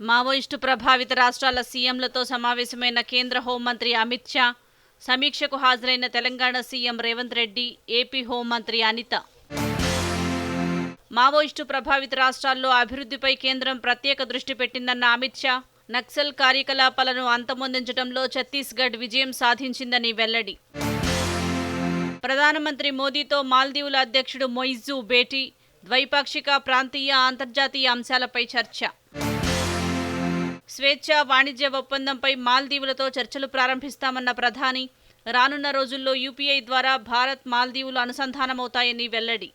Maoist ప్రభావిత రాష్ట్రాల సీఎంలతో సమావేశమైన కేంద్ర హోంమంత్రి అమిత్ షా సమీక్షకు హాజరైన తెలంగాణ సీఎం రేవంత్ రెడ్డి ఏపీ హోంమంత్రి అనిత. మావోయిస్టు ప్రభావిత రాష్ట్రాల్లో అభివృద్ధిపై కేంద్రం ప్రత్యేక దృష్టి పెట్టిందన్న అమిత్ షా నక్సల్ కార్యకలాపాలను అంతమొందించడంలో ఛత్తీస్గఢ్ విజయం సాధించిందని వెల్లడి. ప్రధానమంత్రి మోదీతో మాల్దీవుల అధ్యక్షుడు మొయిజు భేటీ ద్వైపాక్షిక ప్రాంతీయ అంతర్జాతీయ అంశాలపై చర్చ. స్వేచ్ఛ వాణిజ్య ఒప్పందంపై మాల్దీవులతో చర్చలు ప్రారంభిస్తామన్న ప్రధాని రానున్న రోజుల్లో యూపీఐ ద్వారా భారత్ మాల్దీవులు అనుసంధానమవుతాయని వెల్లడి.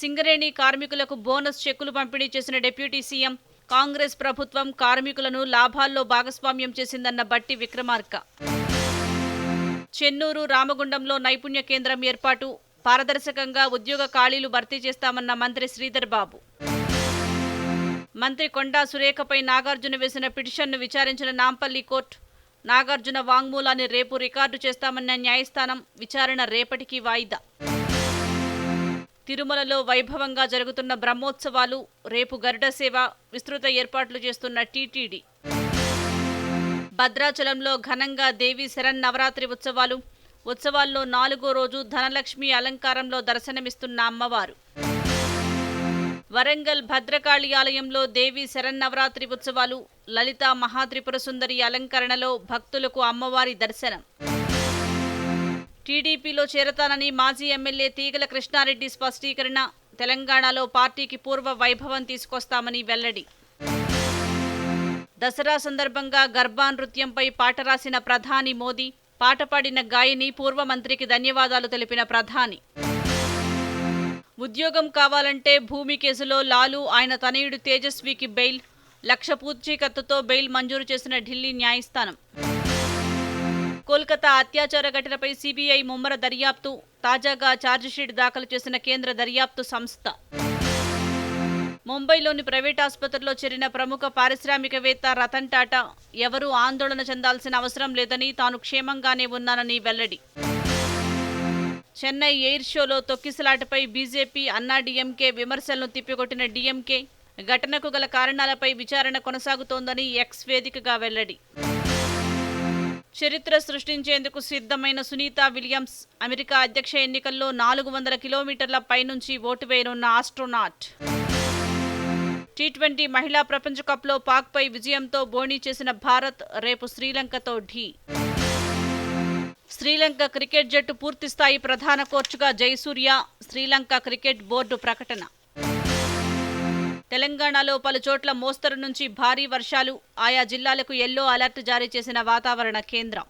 సింగరేణి కార్మికులకు బోనస్ చెక్కులు పంపిణీ చేసిన డిప్యూటీ సీఎం కాంగ్రెస్ ప్రభుత్వం కార్మికులను లాభాల్లో భాగస్వామ్యం చేసిందన్న బట్టి విక్రమార్క. చెన్నూరు రామగుండంలో నైపుణ్య కేంద్రం ఏర్పాటు పారదర్శకంగా ఉద్యోగ ఖాళీలు భర్తీ చేస్తామన్న మంత్రి శ్రీధర్ బాబు. మంత్రి కొండా సురేఖపై నాగార్జున వేసిన పిటిషన్ను విచారించిన నాంపల్లి కోర్టు నాగార్జున వాంగ్మూలాన్ని రేపు రికార్డు చేస్తామన్న న్యాయస్థానం విచారణ రేపటికి వాయిదా. తిరుమలలో వైభవంగా జరుగుతున్న బ్రహ్మోత్సవాలు రేపు గరుడ సేవ విస్తృత ఏర్పాట్లు చేస్తున్న టీటీడీ. భద్రాచలంలో ఘనంగా దేవి శరణ్ నవరాత్రి ఉత్సవాలు ఉత్సవాల్లో నాలుగో రోజు ధనలక్ష్మి అలంకారంలో దర్శనమిస్తున్న అమ్మవారు. వరంగల్ భద్రకాళి ఆలయంలో దేవి శరన్నవరాత్రి ఉత్సవాలు లలిత మహాత్రిపుర సుందరి అలంకరణలో భక్తులకు అమ్మవారి దర్శనం. టీడీపీలో చేరతానని మాజీ ఎమ్మెల్యే తీగల కృష్ణారెడ్డి స్పష్టీకరణ తెలంగాణలో పార్టీకి పూర్వ వైభవం తీసుకొస్తామని వెల్లడి. దసరా సందర్భంగా గర్భా నృత్యంపై పాట రాసిన ప్రధాని మోదీ పాట పాడిన గాయని పూర్వ మంత్రికి ధన్యవాదాలు తెలిపిన ప్రధాని. ఉద్యోగం కావాలంటే భూమి కేసులో లాలు ఆయన తనయుడు తేజస్వికి బెయిల్ లక్ష పూచీకత్తుతో బెయిల్ మంజూరు చేసిన ఢిల్లీ న్యాయస్థానం. కోల్కతా అత్యాచార ఘటనపై సిబిఐ ముమ్మర దర్యాప్తు తాజాగా ఛార్జిషీట్ దాఖలు చేసిన కేంద్ర దర్యాప్తు సంస్థ. ముంబైలోని ప్రైవేట్ ఆసుపత్రిలో చేరిన ప్రముఖ పారిశ్రామికవేత్త రతన్ టాటా ఎవరూ ఆందోళన చెందాల్సిన అవసరం లేదని తాను క్షేమంగానే ఉన్నానని వెల్లడి. చెన్నై ఎయిర్ షోలో తొక్కిసలాటపై బీజేపీ అన్నాడీఎంకే విమర్శలను తిప్పికొట్టిన డీఎంకే ఘటనకు గల కారణాలపై విచారణ కొనసాగుతోందని ఎక్స్ వేదికగా వెల్లడి. చరిత్ర సృష్టించేందుకు సిద్ధమైన సునీత విలియమ్స్ అమెరికా అధ్యక్ష ఎన్నికల్లో నాలుగు వందల కిలోమీటర్ల పైనుంచి ఓటు వేయనున్న ఆస్ట్రోనాట్. టీ ట్వంటీ మహిళా ప్రపంచ కప్లో పాక్పై విజయంతో బోణీ చేసిన భారత్ రేపు శ్రీలంకతో ఢీ. శ్రీలంక క్రికెట్ జట్టు పూర్తిస్థాయి ప్రధాన కోచ్గా జయసూర్య శ్రీలంక క్రికెట్ బోర్డు ప్రకటన. తెలంగాణలో పలు చోట్ల మోస్తరు నుంచి భారీ వర్షాలు ఆయా జిల్లాలకు ఎల్లో అలర్ట్ జారీ చేసిన వాతావరణ కేంద్రం.